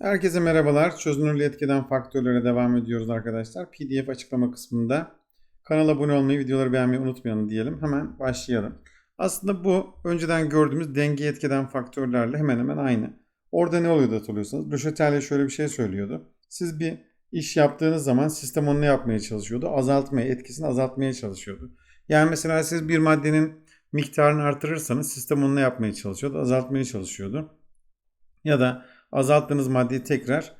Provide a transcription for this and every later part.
Herkese merhabalar. Çözünürlüğü etkeden faktörlere devam ediyoruz arkadaşlar. PDF açıklama kısmında kanala abone olmayı, videoları beğenmeyi unutmayalım diyelim. Hemen başlayalım. Aslında bu önceden gördüğümüz denge etkeden faktörlerle hemen hemen aynı. Orada ne oluyordu hatırlıyorsanız? Le şöyle bir şey söylüyordu. Siz bir iş yaptığınız zaman sistem onu ne yapmaya çalışıyordu? Azaltmaya, etkisini azaltmaya çalışıyordu. Yani mesela siz bir maddenin miktarını artırırsanız sistem onu ne yapmaya çalışıyordu? Azaltmaya çalışıyordu. Ya da azalttığınız maddeyi tekrar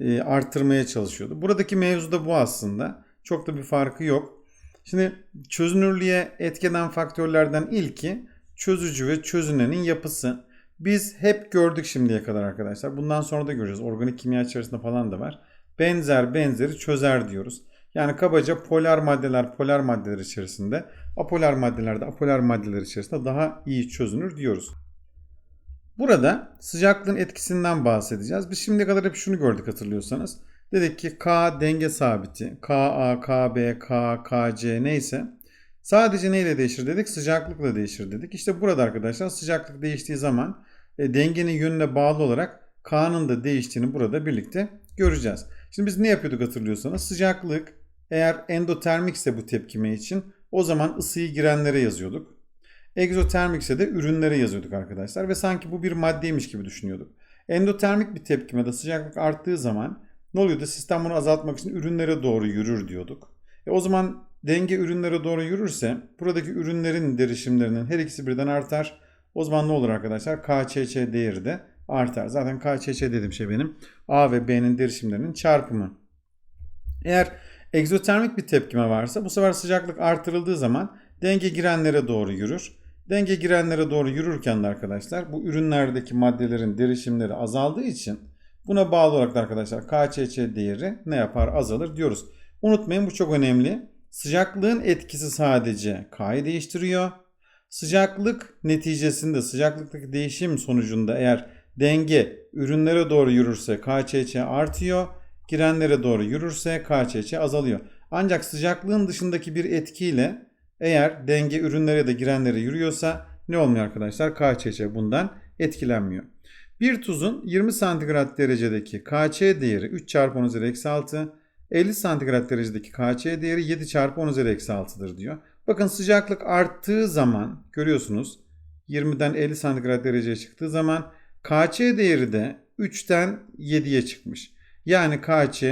e, arttırmaya çalışıyordu. Buradaki mevzu da bu aslında. Çok da bir farkı yok. Şimdi çözünürlüğe etkeden faktörlerden ilki çözücü ve çözünenin yapısı. Biz hep gördük şimdiye kadar arkadaşlar. Bundan sonra da göreceğiz. Organik kimya içerisinde falan da var. Benzer benzeri çözer diyoruz. Yani kabaca polar maddeler polar maddeler içerisinde, apolar maddeler de apolar maddeler içerisinde daha iyi çözünür diyoruz. Burada sıcaklığın etkisinden bahsedeceğiz. Biz şimdiye kadar hep şunu gördük hatırlıyorsanız. Dedik ki K denge sabiti. KA, KB, K, KC neyse. Sadece neyle değişir dedik? Sıcaklıkla değişir dedik. İşte burada arkadaşlar sıcaklık değiştiği zaman e, dengenin yönüne bağlı olarak K'nın da değiştiğini burada birlikte göreceğiz. Şimdi biz ne yapıyorduk hatırlıyorsanız? Sıcaklık eğer endotermik ise bu tepkime için o zaman ısıyı girenlere yazıyorduk. Egzotermik ise de ürünlere yazıyorduk arkadaşlar ve sanki bu bir maddeymiş gibi düşünüyorduk. Endotermik bir tepkimede sıcaklık arttığı zaman ne oluyordu? Sistem bunu azaltmak için ürünlere doğru yürür diyorduk. E o zaman denge ürünlere doğru yürürse buradaki ürünlerin derişimlerinin her ikisi birden artar. O zaman ne olur arkadaşlar? KÇÇ değeri de artar. Zaten KÇÇ dediğim şey benim A ve B'nin derişimlerinin çarpımı. Eğer egzotermik bir tepkime varsa bu sefer sıcaklık artırıldığı zaman denge girenlere doğru yürür. Denge girenlere doğru yürürken de arkadaşlar bu ürünlerdeki maddelerin derişimleri azaldığı için buna bağlı olarak da arkadaşlar KÇÇ değeri ne yapar azalır diyoruz. Unutmayın bu çok önemli. Sıcaklığın etkisi sadece K'yı değiştiriyor. Sıcaklık neticesinde sıcaklıktaki değişim sonucunda eğer denge ürünlere doğru yürürse KÇÇ artıyor. Girenlere doğru yürürse KÇÇ azalıyor. Ancak sıcaklığın dışındaki bir etkiyle eğer denge ürünlere de girenlere yürüyorsa ne olmuyor arkadaşlar? KÇÇ bundan etkilenmiyor. Bir tuzun 20 santigrat derecedeki KÇ değeri 3 çarpı 10 üzeri eksi 6, 50 santigrat derecedeki KÇ değeri 7 çarpı 10 üzeri eksi 6'dır diyor. Bakın sıcaklık arttığı zaman görüyorsunuz 20'den 50 santigrat dereceye çıktığı zaman KÇ değeri de 3'ten 7'ye çıkmış. Yani KÇ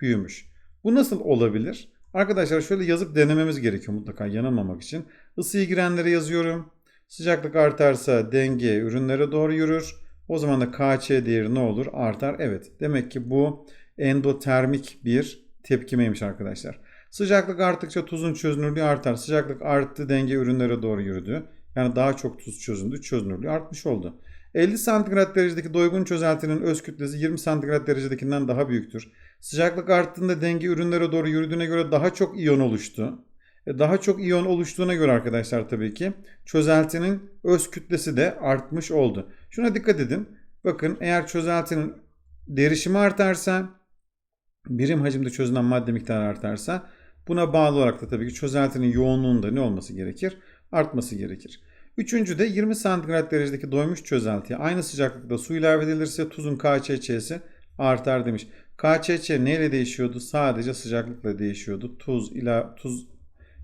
büyümüş. Bu nasıl olabilir? Arkadaşlar şöyle yazıp denememiz gerekiyor mutlaka yanılmamak için. Isıyı girenlere yazıyorum. Sıcaklık artarsa denge ürünlere doğru yürür. O zaman da KÇ değeri ne olur? Artar. Evet. Demek ki bu endotermik bir tepkimeymiş arkadaşlar. Sıcaklık arttıkça tuzun çözünürlüğü artar. Sıcaklık arttı denge ürünlere doğru yürüdü. Yani daha çok tuz çözündü. Çözünürlüğü artmış oldu. 50 santigrat derecedeki doygun çözeltinin öz kütlesi 20 santigrat derecedekinden daha büyüktür. Sıcaklık arttığında denge ürünlere doğru yürüdüğüne göre daha çok iyon oluştu. E, daha çok iyon oluştuğuna göre arkadaşlar tabii ki çözeltinin öz kütlesi de artmış oldu. Şuna dikkat edin. Bakın eğer çözeltinin derişimi artarsa birim hacimde çözünen madde miktarı artarsa buna bağlı olarak da tabii ki çözeltinin yoğunluğunda ne olması gerekir? Artması gerekir. Üçüncü de 20 santigrat derecedeki doymuş çözeltiye aynı sıcaklıkta su ilave edilirse tuzun KÇÇ'si artar demiş. KÇÇ neyle değişiyordu? Sadece sıcaklıkla değişiyordu. Tuz ila tuz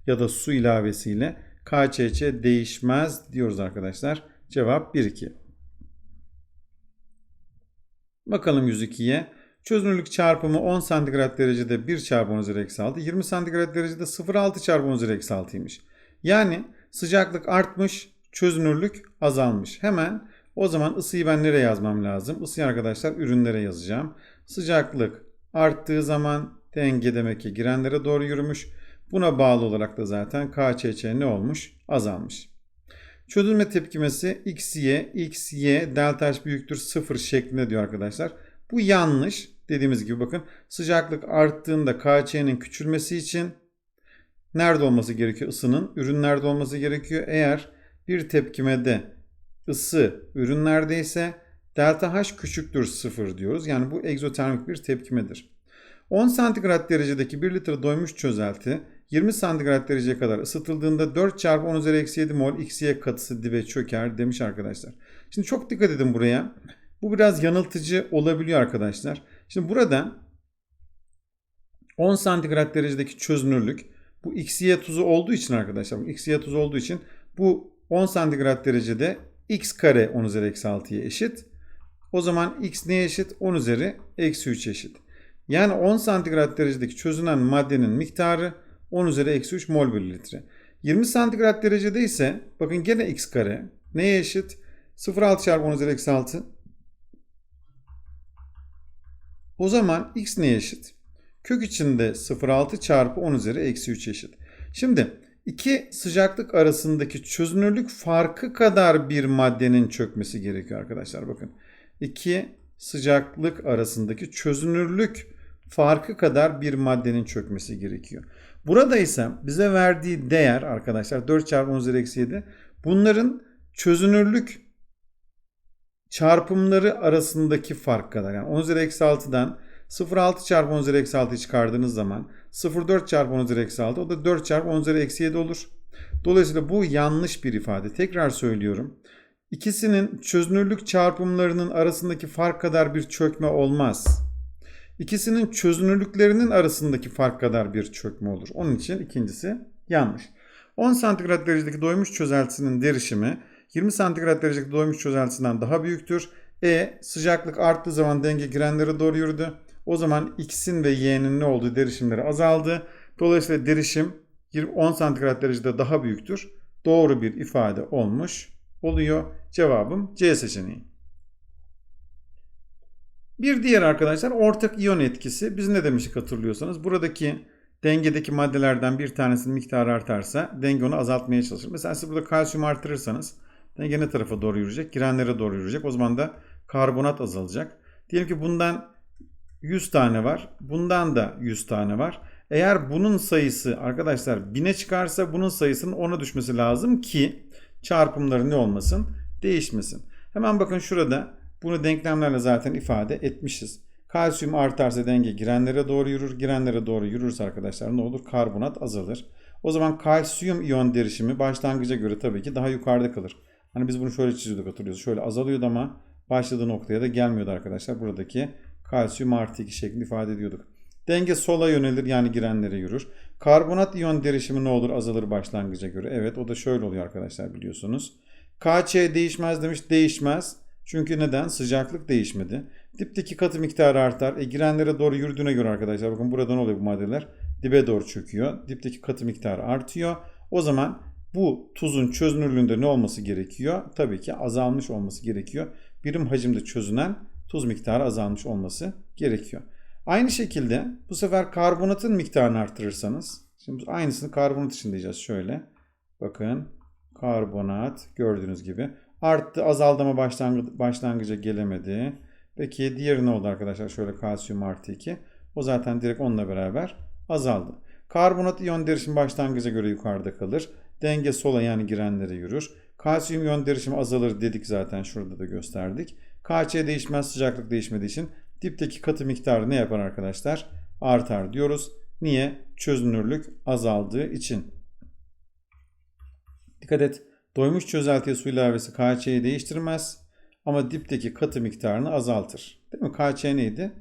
ya da su ilavesiyle KÇÇ değişmez diyoruz arkadaşlar. Cevap 1 2. Bakalım 102'ye. Çözünürlük çarpımı 10 santigrat derecede 1 çarpı 10 üzeri eksi 6. 20 santigrat derecede 0,6 çarpı 10 üzeri eksi 6'ymış. Yani sıcaklık artmış, çözünürlük azalmış. Hemen o zaman ısıyı ben nereye yazmam lazım? Isıyı arkadaşlar ürünlere yazacağım. Sıcaklık arttığı zaman denge demek ki girenlere doğru yürümüş. Buna bağlı olarak da zaten KÇÇ ne olmuş? Azalmış. Çözülme tepkimesi XY, XY delta H büyüktür 0 şeklinde diyor arkadaşlar. Bu yanlış. Dediğimiz gibi bakın sıcaklık arttığında KÇ'nin küçülmesi için nerede olması gerekiyor? Isının ürünlerde olması gerekiyor. Eğer bir tepkimede ısı ürünlerdeyse delta H küçüktür 0 diyoruz. Yani bu egzotermik bir tepkimedir. 10 santigrat derecedeki 1 litre doymuş çözelti 20 santigrat dereceye kadar ısıtıldığında 4 çarpı 10 üzeri eksi 7 mol XY katısı dibe çöker demiş arkadaşlar. Şimdi çok dikkat edin buraya. Bu biraz yanıltıcı olabiliyor arkadaşlar. Şimdi burada 10 santigrat derecedeki çözünürlük bu XY tuzu olduğu için arkadaşlar bu XY tuzu olduğu için bu 10 santigrat derecede x kare 10 üzeri eksi 6'ya eşit. O zaman x neye eşit? 10 üzeri eksi 3 eşit. Yani 10 santigrat derecedeki çözünen maddenin miktarı 10 üzeri eksi 3 mol bölü litre. 20 santigrat derecede ise bakın gene x kare neye eşit? 0,6 çarpı 10 üzeri eksi 6. O zaman x neye eşit? Kök içinde 0,6 çarpı 10 üzeri eksi 3 eşit. Şimdi iki sıcaklık arasındaki çözünürlük farkı kadar bir maddenin çökmesi gerekiyor arkadaşlar. Bakın iki sıcaklık arasındaki çözünürlük farkı kadar bir maddenin çökmesi gerekiyor. Burada ise bize verdiği değer arkadaşlar 4 çarpı 10 üzeri eksi 7 bunların çözünürlük çarpımları arasındaki fark kadar. Yani 10 üzeri eksi 6'dan 0,6 çarpı 10 üzeri eksi 6'yı çıkardığınız zaman 0,4 çarpı 10 üzeri eksi 6 o da 4 çarpı 10 üzeri eksi 7 olur. Dolayısıyla bu yanlış bir ifade. Tekrar söylüyorum. İkisinin çözünürlük çarpımlarının arasındaki fark kadar bir çökme olmaz. İkisinin çözünürlüklerinin arasındaki fark kadar bir çökme olur. Onun için ikincisi yanlış. 10 santigrat derecedeki doymuş çözeltisinin derişimi 20 santigrat derecedeki doymuş çözeltisinden daha büyüktür. E sıcaklık arttığı zaman denge girenlere doğru yürüdü. O zaman X'in ve Y'nin ne olduğu derişimleri azaldı. Dolayısıyla derişim 10 santigrat derecede daha büyüktür. Doğru bir ifade olmuş oluyor. Cevabım C seçeneği. Bir diğer arkadaşlar ortak iyon etkisi. Biz ne demiştik hatırlıyorsanız. Buradaki dengedeki maddelerden bir tanesinin miktarı artarsa denge onu azaltmaya çalışır. Mesela siz burada kalsiyum artırırsanız denge ne tarafa doğru yürüyecek? Girenlere doğru yürüyecek. O zaman da karbonat azalacak. Diyelim ki bundan 100 tane var. Bundan da 100 tane var. Eğer bunun sayısı arkadaşlar 1000'e çıkarsa bunun sayısının 10'a düşmesi lazım ki çarpımları ne olmasın? Değişmesin. Hemen bakın şurada bunu denklemlerle zaten ifade etmişiz. Kalsiyum artarsa denge girenlere doğru yürür. Girenlere doğru yürürse arkadaşlar ne olur? Karbonat azalır. O zaman kalsiyum iyon derişimi başlangıca göre tabii ki daha yukarıda kalır. Hani biz bunu şöyle çiziyorduk hatırlıyoruz. Şöyle azalıyordu ama başladığı noktaya da gelmiyordu arkadaşlar. Buradaki kalsiyum artı 2 şeklinde ifade ediyorduk. Denge sola yönelir yani girenlere yürür. Karbonat iyon derişimi ne olur azalır başlangıca göre. Evet o da şöyle oluyor arkadaşlar biliyorsunuz. KC değişmez demiş değişmez. Çünkü neden? Sıcaklık değişmedi. Dipteki katı miktarı artar. E, girenlere doğru yürüdüğüne göre arkadaşlar bakın burada ne oluyor bu maddeler? Dibe doğru çöküyor. Dipteki katı miktarı artıyor. O zaman bu tuzun çözünürlüğünde ne olması gerekiyor? Tabii ki azalmış olması gerekiyor. Birim hacimde çözünen tuz miktarı azalmış olması gerekiyor. Aynı şekilde bu sefer karbonatın miktarını artırırsanız şimdi aynısını karbonat için diyeceğiz şöyle. Bakın karbonat gördüğünüz gibi arttı azaldı ama başlangı, başlangıca gelemedi. Peki diğeri ne oldu arkadaşlar? Şöyle kalsiyum artı 2. O zaten direkt onunla beraber azaldı. Karbonat iyon derişimi başlangıca göre yukarıda kalır. Denge sola yani girenlere yürür. Kalsiyum iyon derişimi azalır dedik zaten şurada da gösterdik. KC değişmez sıcaklık değişmediği için dipteki katı miktarı ne yapar arkadaşlar? Artar diyoruz. Niye? Çözünürlük azaldığı için. Dikkat et. Doymuş çözeltiye su ilavesi KC'yi değiştirmez ama dipteki katı miktarını azaltır. Değil mi? KC neydi?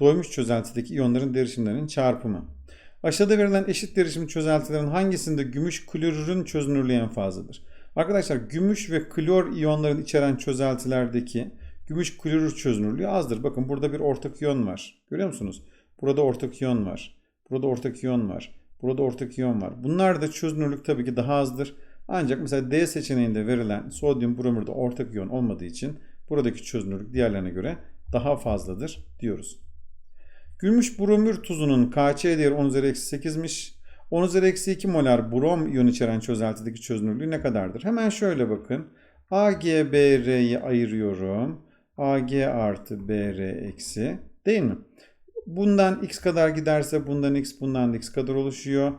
Doymuş çözeltideki iyonların derişimlerinin çarpımı. Aşağıda verilen eşit derişim çözeltilerin hangisinde gümüş klorürün çözünürlüğü en fazladır? Arkadaşlar gümüş ve klor iyonların içeren çözeltilerdeki gümüş klorür çözünürlüğü azdır. Bakın burada bir ortak iyon var. Görüyor musunuz? Burada ortak iyon var. Burada ortak iyon var. Burada ortak iyon var. Bunlar da çözünürlük tabii ki daha azdır. Ancak mesela D seçeneğinde verilen sodyum bromürde ortak iyon olmadığı için buradaki çözünürlük diğerlerine göre daha fazladır diyoruz. Gümüş bromür tuzunun KC değeri 10 üzeri eksi 8'miş. 10 üzeri eksi 2 molar brom iyon içeren çözeltideki çözünürlüğü ne kadardır? Hemen şöyle bakın. AgBr'yi ayırıyorum. Ag artı Br eksi değil mi? Bundan x kadar giderse bundan x bundan x kadar oluşuyor.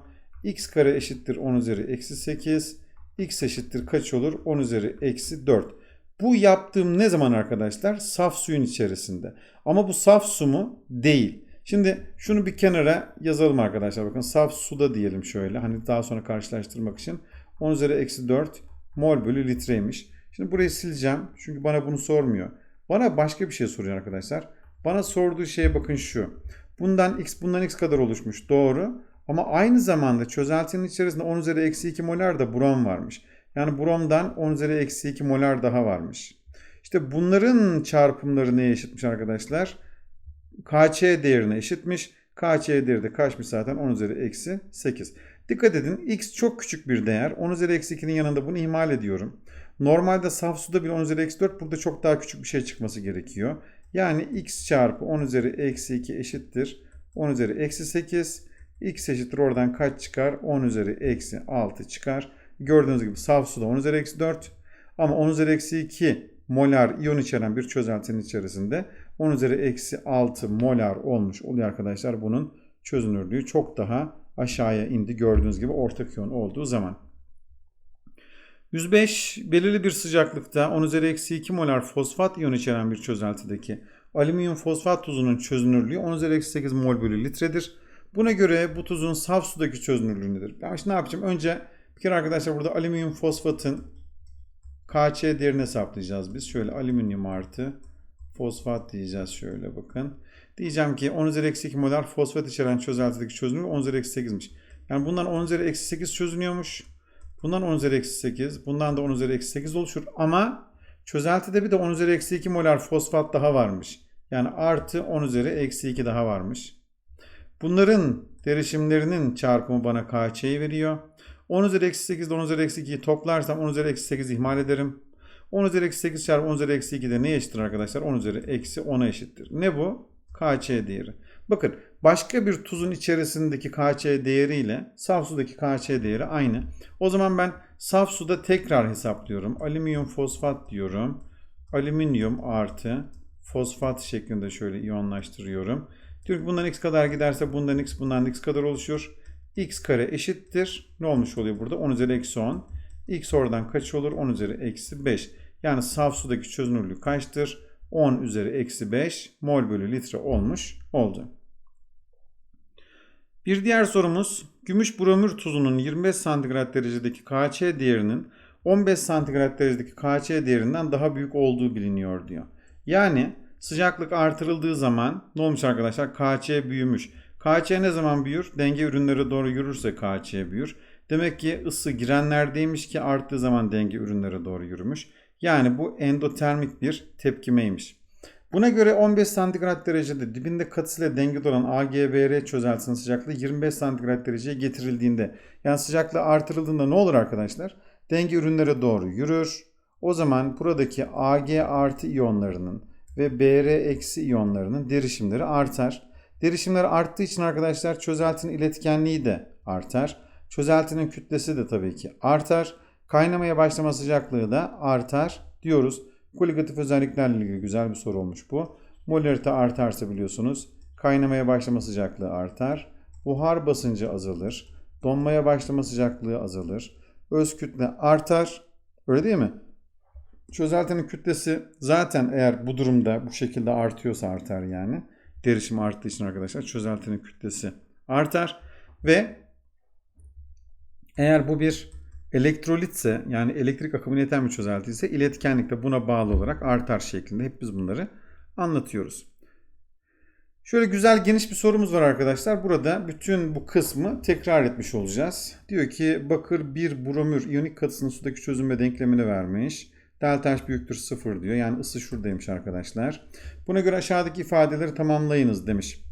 x kare eşittir 10 üzeri eksi 8. x eşittir kaç olur? 10 üzeri eksi 4. Bu yaptığım ne zaman arkadaşlar? Saf suyun içerisinde. Ama bu saf su mu? Değil. Şimdi şunu bir kenara yazalım arkadaşlar. Bakın saf suda diyelim şöyle. Hani daha sonra karşılaştırmak için. 10 üzeri eksi 4 mol bölü litreymiş. Şimdi burayı sileceğim. Çünkü bana bunu sormuyor. Bana başka bir şey soruyor arkadaşlar. Bana sorduğu şeye bakın şu. Bundan x bundan x kadar oluşmuş. Doğru. Ama aynı zamanda çözeltinin içerisinde 10 üzeri eksi 2 molar da brom varmış. Yani bromdan 10 üzeri eksi 2 molar daha varmış. İşte bunların çarpımları neye eşitmiş arkadaşlar? KC değerine eşitmiş. KC değeri de kaçmış zaten 10 üzeri eksi 8. Dikkat edin x çok küçük bir değer. 10 üzeri eksi 2'nin yanında bunu ihmal ediyorum. Normalde saf suda bile 10 üzeri eksi 4 burada çok daha küçük bir şey çıkması gerekiyor. Yani x çarpı 10 üzeri eksi 2 eşittir. 10 üzeri eksi 8. x eşittir oradan kaç çıkar? 10 üzeri eksi 6 çıkar. Gördüğünüz gibi saf suda 10 üzeri eksi 4. Ama 10 üzeri eksi 2 molar iyon içeren bir çözeltinin içerisinde 10 üzeri eksi 6 molar olmuş oluyor arkadaşlar. Bunun çözünürlüğü çok daha aşağıya indi gördüğünüz gibi ortak iyon olduğu zaman. 105 belirli bir sıcaklıkta 10 üzeri eksi 2 molar fosfat iyon içeren bir çözeltideki alüminyum fosfat tuzunun çözünürlüğü 10 üzeri eksi 8 mol bölü litredir. Buna göre bu tuzun saf sudaki çözünürlüğü nedir? Ben şimdi ne yapacağım? Önce bir kere arkadaşlar burada alüminyum fosfatın KC değerini hesaplayacağız biz. Şöyle alüminyum artı fosfat diyeceğiz şöyle bakın. Diyeceğim ki 10 üzeri eksi 2 molar fosfat içeren çözeltideki çözünürlüğü 10 üzeri eksi 8'miş. Yani bundan 10 üzeri eksi 8 çözünüyormuş. Bundan 10 üzeri eksi 8. Bundan da 10 üzeri eksi 8 oluşur. Ama çözeltide bir de 10 üzeri eksi 2 molar fosfat daha varmış. Yani artı 10 üzeri eksi 2 daha varmış. Bunların derişimlerinin çarpımı bana KC'yi veriyor. 10 üzeri eksi 8 ile 10 üzeri eksi 2'yi toplarsam 10 üzeri eksi 8 ihmal ederim. 10 üzeri eksi 8 çarpı 10 üzeri eksi 2 de neye eşittir arkadaşlar? 10 üzeri eksi 10'a eşittir. Ne bu? KC değeri. Bakın başka bir tuzun içerisindeki KC değeriyle saf sudaki KC değeri aynı. O zaman ben saf suda tekrar hesaplıyorum. Alüminyum fosfat diyorum. Alüminyum artı fosfat şeklinde şöyle iyonlaştırıyorum. Diyor ki bundan x kadar giderse bundan x bundan x kadar oluşuyor. x kare eşittir. Ne olmuş oluyor burada? 10 üzeri eksi 10. x oradan kaç olur? 10 üzeri eksi 5. Yani saf sudaki çözünürlük kaçtır? 10 üzeri eksi 5 mol bölü litre olmuş oldu. Bir diğer sorumuz gümüş bromür tuzunun 25 santigrat derecedeki KC değerinin 15 santigrat derecedeki KC değerinden daha büyük olduğu biliniyor diyor. Yani sıcaklık artırıldığı zaman ne olmuş arkadaşlar? KC büyümüş. KC ne zaman büyür? Denge ürünlere doğru yürürse KC büyür. Demek ki ısı girenlerdeymiş ki arttığı zaman denge ürünlere doğru yürümüş. Yani bu endotermik bir tepkimeymiş. Buna göre 15 santigrat derecede dibinde katısıyla dengede olan AGBR çözeltisinin sıcaklığı 25 santigrat dereceye getirildiğinde yani sıcaklığı artırıldığında ne olur arkadaşlar? Denge ürünlere doğru yürür. O zaman buradaki AG artı iyonlarının ve BR eksi iyonlarının derişimleri artar. Derişimler arttığı için arkadaşlar çözeltinin iletkenliği de artar. Çözeltinin kütlesi de tabii ki artar. Kaynamaya başlama sıcaklığı da artar diyoruz. Koligatif özelliklerle ilgili güzel bir soru olmuş bu. Molarite artarsa biliyorsunuz kaynamaya başlama sıcaklığı artar. Buhar basıncı azalır. Donmaya başlama sıcaklığı azalır. Öz kütle artar. Öyle değil mi? Çözeltinin kütlesi zaten eğer bu durumda bu şekilde artıyorsa artar yani. Derişim arttığı için arkadaşlar çözeltinin kütlesi artar. Ve eğer bu bir elektrolitse yani elektrik akımını ileten bir çözelti ise iletkenlik de buna bağlı olarak artar şeklinde. Hep biz bunları anlatıyoruz. Şöyle güzel geniş bir sorumuz var arkadaşlar. Burada bütün bu kısmı tekrar etmiş olacağız. Diyor ki bakır bir bromür iyonik katısının sudaki çözünme denklemini vermiş. Delta H büyüktür 0 diyor. Yani ısı şuradaymış arkadaşlar. Buna göre aşağıdaki ifadeleri tamamlayınız demiş.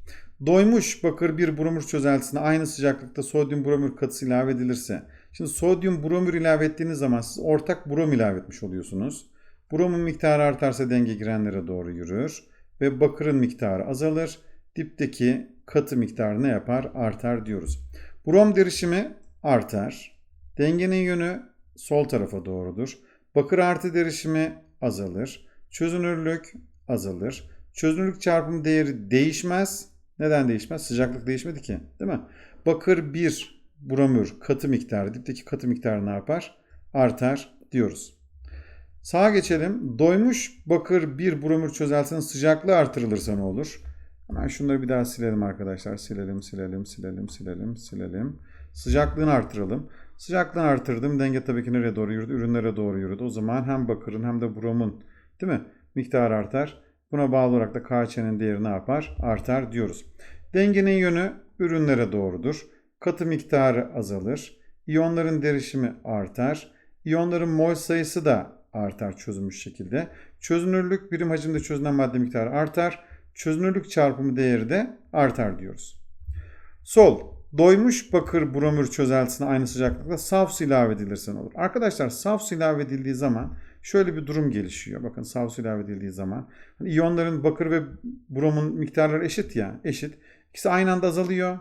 Doymuş bakır bir bromür çözeltisine aynı sıcaklıkta sodyum bromür katısı ilave edilirse. Şimdi sodyum bromür ilave ettiğiniz zaman siz ortak brom ilave etmiş oluyorsunuz. Bromun miktarı artarsa denge girenlere doğru yürür ve bakırın miktarı azalır. Dipteki katı miktarı ne yapar? Artar diyoruz. Brom derişimi artar. Dengenin yönü sol tarafa doğrudur. Bakır artı derişimi azalır. Çözünürlük azalır. Çözünürlük çarpım değeri değişmez. Neden değişmez? Sıcaklık değişmedi ki. Değil mi? Bakır 1 bromür katı miktarı, dipteki katı miktarı ne yapar? Artar diyoruz. Sağa geçelim. Doymuş bakır 1 bromür çözeltisinin sıcaklığı artırılırsa ne olur? Hemen şunları bir daha silelim arkadaşlar. Silelim, silelim, silelim, silelim, silelim. Sıcaklığını artıralım. Sıcaklığını artırdım. Denge tabii ki nereye doğru yürüdü? Ürünlere doğru yürüdü. O zaman hem bakırın hem de bromun değil mi? miktarı artar. Buna bağlı olarak da KÇ'nin değeri ne yapar? Artar diyoruz. Dengenin yönü ürünlere doğrudur. Katı miktarı azalır. İyonların derişimi artar. İyonların mol sayısı da artar çözülmüş şekilde. Çözünürlük birim hacimde çözünen madde miktarı artar. Çözünürlük çarpımı değeri de artar diyoruz. Sol. Doymuş bakır bromür çözeltisine aynı sıcaklıkta saf su ilave edilirse ne olur? Arkadaşlar saf su ilave edildiği zaman şöyle bir durum gelişiyor. Bakın saf su ilave edildiği zaman hani iyonların bakır ve bromun miktarları eşit ya eşit. İkisi aynı anda azalıyor.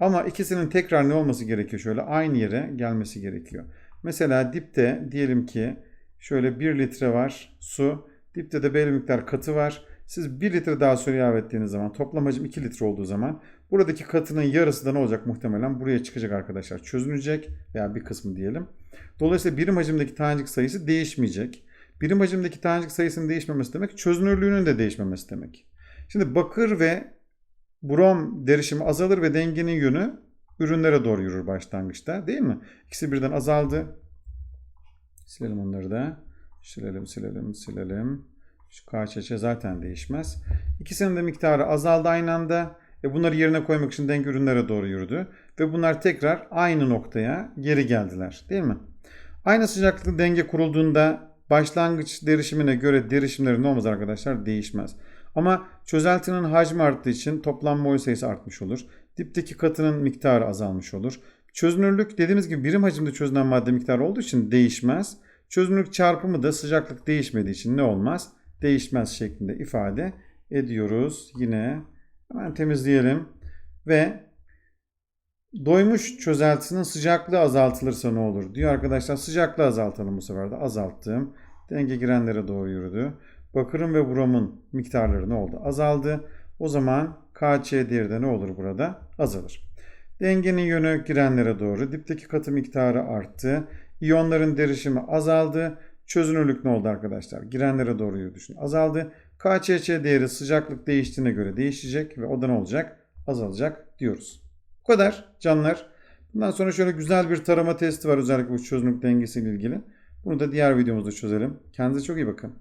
Ama ikisinin tekrar ne olması gerekiyor? Şöyle aynı yere gelmesi gerekiyor. Mesela dipte diyelim ki şöyle 1 litre var su. Dipte de belli miktar katı var. Siz 1 litre daha su ilave ettiğiniz zaman toplam hacim 2 litre olduğu zaman buradaki katının yarısı da ne olacak muhtemelen? Buraya çıkacak arkadaşlar. Çözünecek veya bir kısmı diyelim. Dolayısıyla birim hacimdeki tanecik sayısı değişmeyecek. Birim hacimdeki tanecik sayısının değişmemesi demek çözünürlüğünün de değişmemesi demek. Şimdi bakır ve brom derişimi azalır ve dengenin yönü ürünlere doğru yürür başlangıçta değil mi? İkisi birden azaldı. Silelim onları da. Silelim, silelim, silelim. Şu KÇÇ zaten değişmez. İkisinin de miktarı azaldı aynı anda. E bunları yerine koymak için denge ürünlere doğru yürüdü. Ve bunlar tekrar aynı noktaya geri geldiler. Değil mi? Aynı sıcaklıkta denge kurulduğunda başlangıç derişimine göre derişimleri ne olmaz arkadaşlar? Değişmez. Ama çözeltinin hacmi arttığı için toplam mol sayısı artmış olur. Dipteki katının miktarı azalmış olur. Çözünürlük dediğimiz gibi birim hacimde çözünen madde miktarı olduğu için değişmez. Çözünürlük çarpımı da sıcaklık değişmediği için ne olmaz? Değişmez şeklinde ifade ediyoruz. Yine hemen temizleyelim. Ve doymuş çözeltisinin sıcaklığı azaltılırsa ne olur? Diyor arkadaşlar sıcaklığı azaltalım bu sefer de. Azalttım. Denge girenlere doğru yürüdü. Bakırın ve bromun miktarları ne oldu? Azaldı. O zaman KÇ değeri de ne olur burada? Azalır. Dengenin yönü girenlere doğru. Dipteki katı miktarı arttı. İyonların derişimi azaldı. Çözünürlük ne oldu arkadaşlar? Girenlere doğru. Şimdi azaldı. KÇÇ değeri sıcaklık değiştiğine göre değişecek ve o da ne olacak? Azalacak diyoruz. Bu kadar canlar. Bundan sonra şöyle güzel bir tarama testi var özellikle bu çözünürlük dengesiyle ilgili. Bunu da diğer videomuzda çözelim. Kendinize çok iyi bakın.